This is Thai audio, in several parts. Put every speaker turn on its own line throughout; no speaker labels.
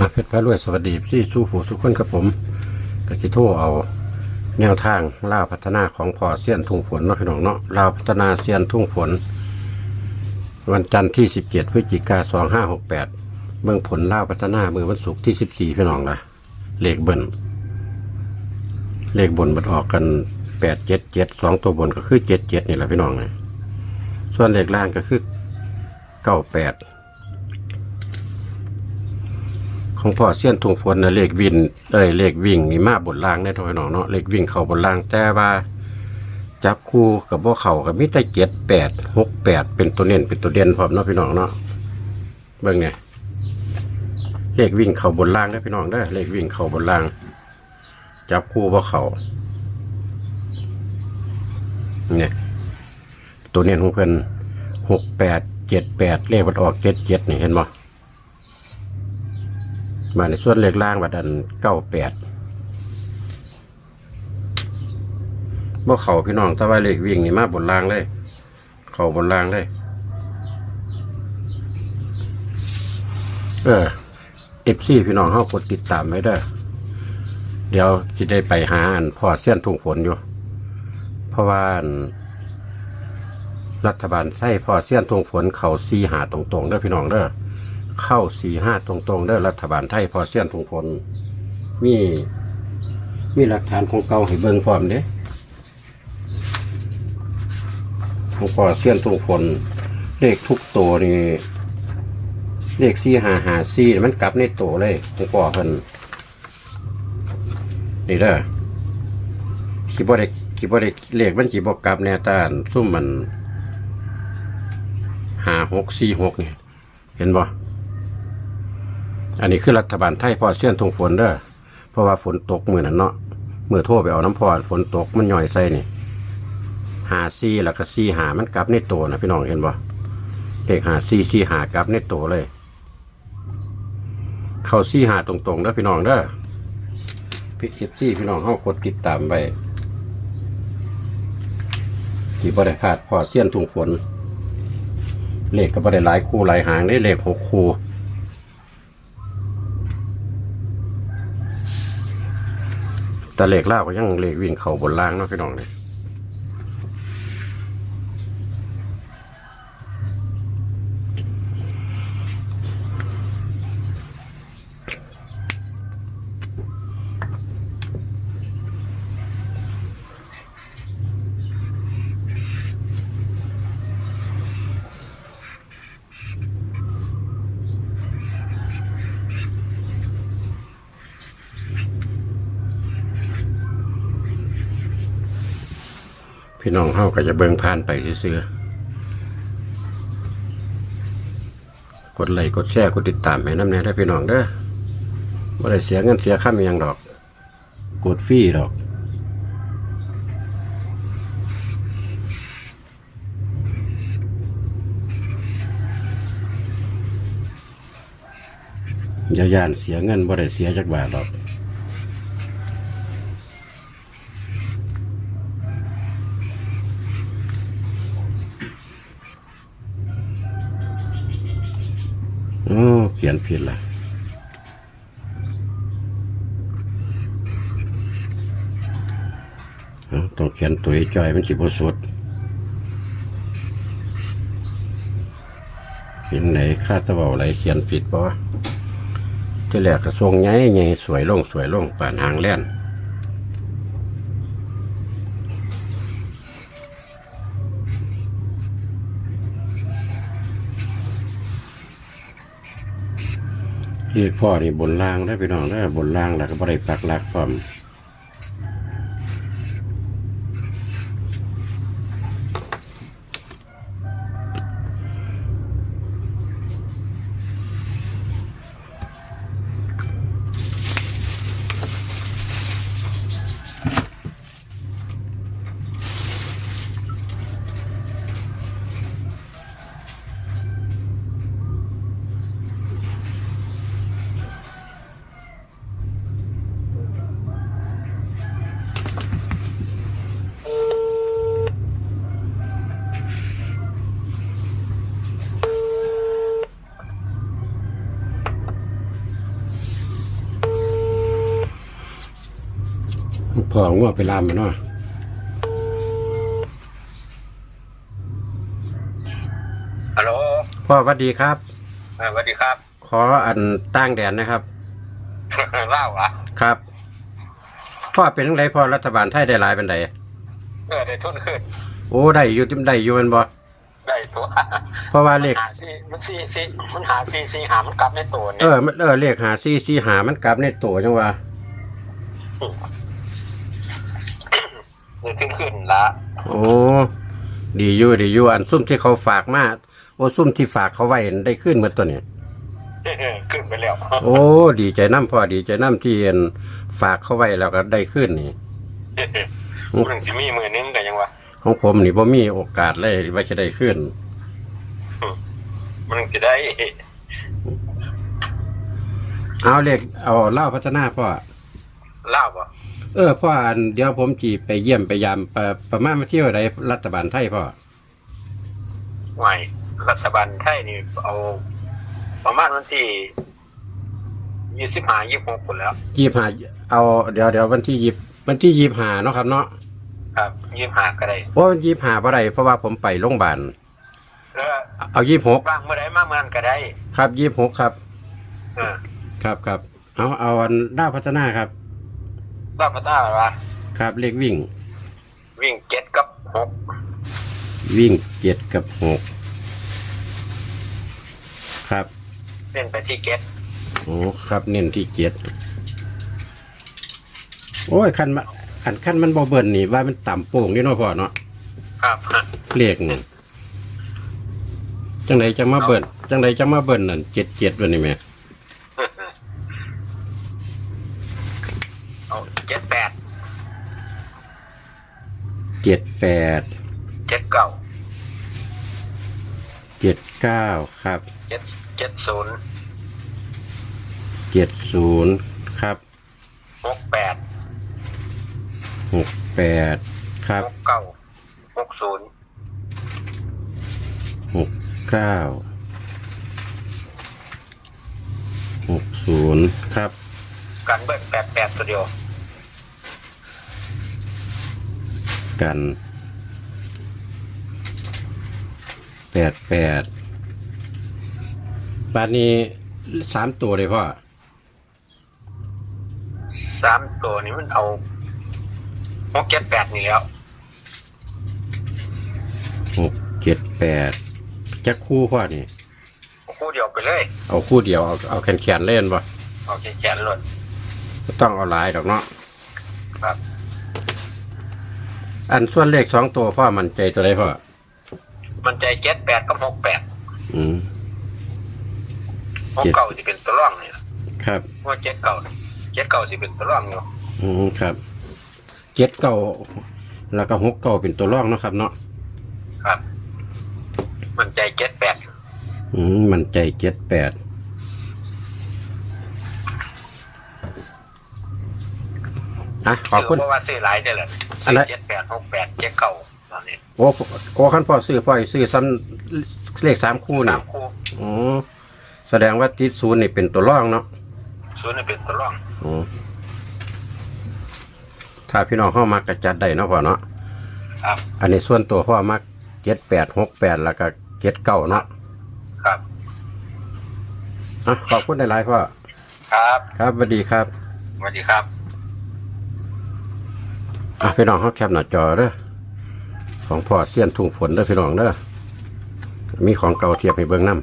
อะเพชรพระรวยสวัสดีที่สู้ผู้ทุกคนครับผมกสิโทเอา แนวทางล่าวพัฒนาของพ่อเสี้ยนทุ่งฝนเนาะพี่น้องเนาะล่าวพัฒนาเสี้ยนทุ่งฝน วันจันทร์ที่ 17พฤศจิกา2568เมืองผลล่าวพัฒนาเมื่อวันศุกร์ที่ 14 พี่น้องละเลขเบิ้ลเลขบนบัดออกกัน 877 2 ตัวบนก็คือ 77 นี่แหละพี่น้องนะส่วนเลขล่างก็คือ 98 ของพ่อเสี้ยนทุงฝนนะเลขวินเอ้ยเลขวิ่งนี่มาบนล่างได้ทุกพี่น้องเนาะเลขวิ่งเข้าบนล่างแต่ว่าจับคู่กับบ่เข่ากับมิต่เจ็ดแปดหกแปดเป็นตัวเน้นเป็นตัวเด่นพร้อมเนาะพี่น้องเนาะเบิ่งเนี่ยเลขวิ่งเข้าบนล่างได้พี่น้องได้เลขวิ่งเข้าบนล่าง จับคู่บ่เข่าเนี่ยตัวเน้นของเพิ่นหกแปดเจ็ดแปดเลขมันออกเจ็ดเจ็ดนี่เห็นบ่ มาในส่วนเลขล่างบัดอันเก้าแปดบ่เขาพี่น้องแต่ว่าเลขวิ่งนี่มาบนล่างเลย เขาบนล่างเลย เออเอฟซีพี่น้องเขากดติดตามไว้เด้เดี๋ยวจะได้ไปหาอันพอเส้ยนทุ่งฝนอยู่ เพราะว่ารัฐบาลใช้พอเส้ยนทุ่งฝนเขาซีหาตรงๆเด้อพี่น้องเด้อ เข้าสี่ห้าตรงๆเด้อรัฐบาลไทยพอเส้ยนทุ่งฝนมีมีหลักฐานของเก่าให้เบิ่งพร้อมเด้ของพอเสี้ยนทุกคนเลขทุกตัวนี่เลขสี่หาหาสี่มันกลับในตัวเลยของพอเพิ่นนี่เด้อคิดว่าได้คิดว่าได้เลขมันจีบอกกลับแน่ตาอันซุ่มมันหาหกสี่หกเนี่ยเห็นบ่ อันนี้คือรัฐบาลไทยพอเสี้ยนทงฝนเด้อเพราะว่าฝนตกมือนั่นเนาะเมื่อโทรไปเอาน้ำพอฝนตกมันย่อยใส่นี่หาซีแล้วก็ซีหามันกลับในตัวนะพี่น้องเห็นบ่เลขหาซีซีหากลับในตัวเลย เข้าซีหาตรงๆเด้อพี่น้องเด้อพี่เอฟซีพี่น้องเฮากดติดตามไปที่บ่ได้พาดพอเสี้ยนทุ่งฝน เลขก็บ่ได้หลายคู่หลายหางได้เลขหกคู่ แต่เหล็กล่าก็ยังเหล็กวิ่งเข่าบนล่างเนาะพี่น้องเนี่ย พี่น้องเฮาก็จะเบิ่งผ่านไปซื่อกดไลค์กดแชร์กดติดตามให้น้ำแน่ได้พี่น้องเด้อบ่ได้เสียเงินเสียค่ามีหยังดอก กดฟรีดอกอย่าย่านเสียเงินบ่ได้เสียจักบาทดอก เขียนผิดละเอ้าต้องเขียนตัวจอยมันจิบสุดเป็นไหนค่าตะเบาไหลเขียนผิดปะที่แหลกกระทรงไงไงสวยลงสวยลงป่านหางแล่น เรียกพ่อนี่บนล่างได้พี่น้องได้บนล่างแล้วก็บ่ได้ปักหลักพร้อม พ่อง่วงไปลามมาเนาะ
ฮัลโหล
พ่อหวัดดีครับ
เออสวัสดีครับ
ขออันตั้งแดนนะครับ
เล่าเหรอะ
ครับ พ่อเป็นจังไดพ่อรัฐบาลไทยได้หลายเป็นได
เออได้ทุนขึ้น
โอ้ได้อยู่ได้อยู่แมันบ่
ได้ตัว
เพราะว่าเลข
หาซีมันซีซีมันหาซีซีหามันกลับในตัว
เอ
เนี่ย
อมันเออเลขหาซี่ซี่หามันกลับในตัวจังว่า
ได้ทุนขึ้นละ
โอ้ดีอยู่ดีอยู่อันซุ่มที่เขาฝากมาโอ้ซุ่มที่ฝากเขาไว้ได้ขึ้นหมดตัวนี้
ขึ้นไปแล้ว
โอ้ ดีใจน้ำพ่อดีใจน้ำที่เอ็นฝากเขาไว้แล้วก็ได้ขึ้นนี่
มันสิมีมือนึงกันยังวะ
ของผมนี่บ่มีโอกาสเลยว่าจะได้ขึ้น
มันจะได้
เอาเลขเอาเล่าพัฒนาพ่อ
เล่าป่ะ
เออพ่ออันเดี๋ยวผมจีไปเยี่ยมไปยามประประมาณมาเที่ยวไรรัฐบาลไทยพ่อ
ไม่รัฐบาลไทยนี่เอา ประมาณวันที่ยี่สิบห้ายี่สิบหกคนแล้ว
ยี่หาเอาเดี๋ยวเดี๋ยววันที่ยี่วันที่ยี่หาเนาะครับเนาะ
ครับยี่สิบห้าก็ได้
โอ้ยี่หาเพราะไรเพราะว่าผมไปโรงพยาบาล
แล้ว
เอายี่หก
ว่างเมื่อใดมาเมื่อนั้นก็ได้
ครับยี่หกครับ
เออ
ครับครับเอาเอาอันล่าพัฒนาครับ
ว่าพัฒนาวะ
ครับเลขวิ่ง
วิ่งเจ็ดกับหก
วิ่งเจ็ดกับหกครับ
เล่นไปที่เจ็ด
โอ้ครับเน้นที่เจ็ดโอ้ยคันมาคันคันมันบ่เบิ่นนี่ว่ามันต่ำโป่งนี่เนาะพ่อเนาะ
ครับ
เลขนี่จังไดจะมาเบิ่นจังไดจะมาเบิ่นนั่นเจ็ดเจ็ดวันนี้แหม่
เอาเจ็ดแปด
เจ็ดแปด
เจ็ดเก้า
เจ็ดเก้าครับ
เจ็ดเจ็ดศูนย์
เจ็ดศูนย์ครับ
หกแปด
หกแปดครับ
หกเก้าหกศูนย์
หกเก้าหกศูนย์ครับ
กันเบิ้ลแปดแปดตัวเดียว
กันแปดแปดบาทนี้สามตัวเลยพ่อ
สามตัวนี้มันเอาหกเจ็ดแปดนี่แล้ว
หกเจ็ดแปดจักคู่พ่อนี่
คู่เดียวไปเลย
เอาคู่เดียวเอาเอาแขนแขนๆเล่นป่ะ
เอาแขนๆหล่น
ไม่ต้องเอาหลายดอกเนาะ
ครับ
อันส่วนเลขสองตัวพ่อมันใจตัวใดพ่อ
มันใจเจ็ดแปดกับหกแปด
อืม
หกเก้าจะเป็นตัวร่องนี่ล่ะ
ครับ
ว่าเจ็ดเก้าเจ็ดเก้าจะเป็นตัวร่องอยู่
อืมครับเจ็ดเก้าแล้วก็หกเก้าเป็นตัวร่องเนาะครับ เนาะ
ครับ มันใจเจ็ดแปด
อืมมันใจเจ็ดแปด อะขอบคุณ
เพราะว่าซื้อหลายได้เลย
อันไหน
เจ็ดแปดหกแปดเจ็ดเก้าตอนนี้
โอ้โอ้ขั้นพ่อซื้อพ่อให้ซื้อซ้ำเลขสามคู่
สา
นี่
มคู่
อ๋อแสดงว่าติดศูนย์นี่เป็นตัวร่องเนาะ
ศูนย์นี่เป็นตัวร่อง
อ๋อถ้าพี่น้องเข้ามักกระจัดได้เนาะพ่อเนาะ
ครับ
อันนี้ส่วนตัวพ่อมักเจ็ดแปดหกแปดแล้วก็เจ็ดเก้าเนาะ
ครับ
อะขอบคุณหลายๆพ่อ
ครับ
ครับสวัสดีครับ
สวัสดีครับ
อะพี่น้องเขาแคปหน้าจอเด้อของพ่อเสี้ยนทุ่งฝนเด้อพี่น้องเด้อมีของเก่าเทียบให้เบิ่งน้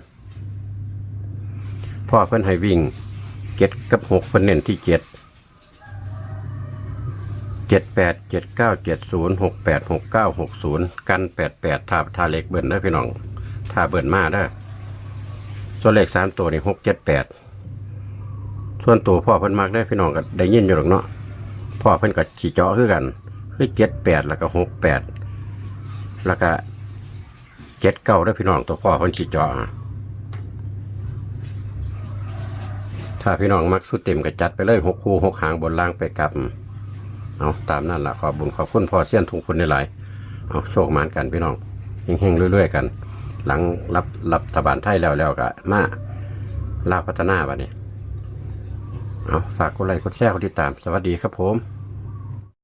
ำพ่อเพิ่นให้วิ่งเจ็ดกับหกเพิ่นเน้นที่เจ็ดเจ็ดแปดเจ็ดเก้าเจ็ดศูนย์หกแปดหกเก้าหกศูนย์กันแปดแปดทาทาเล็กเบิ่นเด้อพี่น้องทาเบิ่นมาเด้อส่วนเลขสามตัวนี่หกเจ็ดแปดส่วนตัวพ่อเพิ่นมากได้อพี่น้องก็ได้ยินอยู่หรอกเนาะพ่อเพิ่นก็ขี่เจาะคือกัน คือเจ็ดแปดแล้วก็หกแปดแล้วก็เจ็ดเก้าด้วพี่น้องตัวพ่อเพิ่นขี่จอถ้าพี่น้องมักสุดเต็มก็จัดไปเลยหกคู่หกหางบนล่างไปกลับเอาตามนั่นละขอบุญขอบคุณพ่อเสี้ยนทุงคุณในหลายเอาโชคหมานกันพี่น้องเฮงๆเรื่อยๆกัน หลังรับรับสบานไทยแล้วแล้วก็มาลาพัฒนาบัดนี้เอาฝากกดไลค์กดแชร์กดติดตามสวัสดีครับผม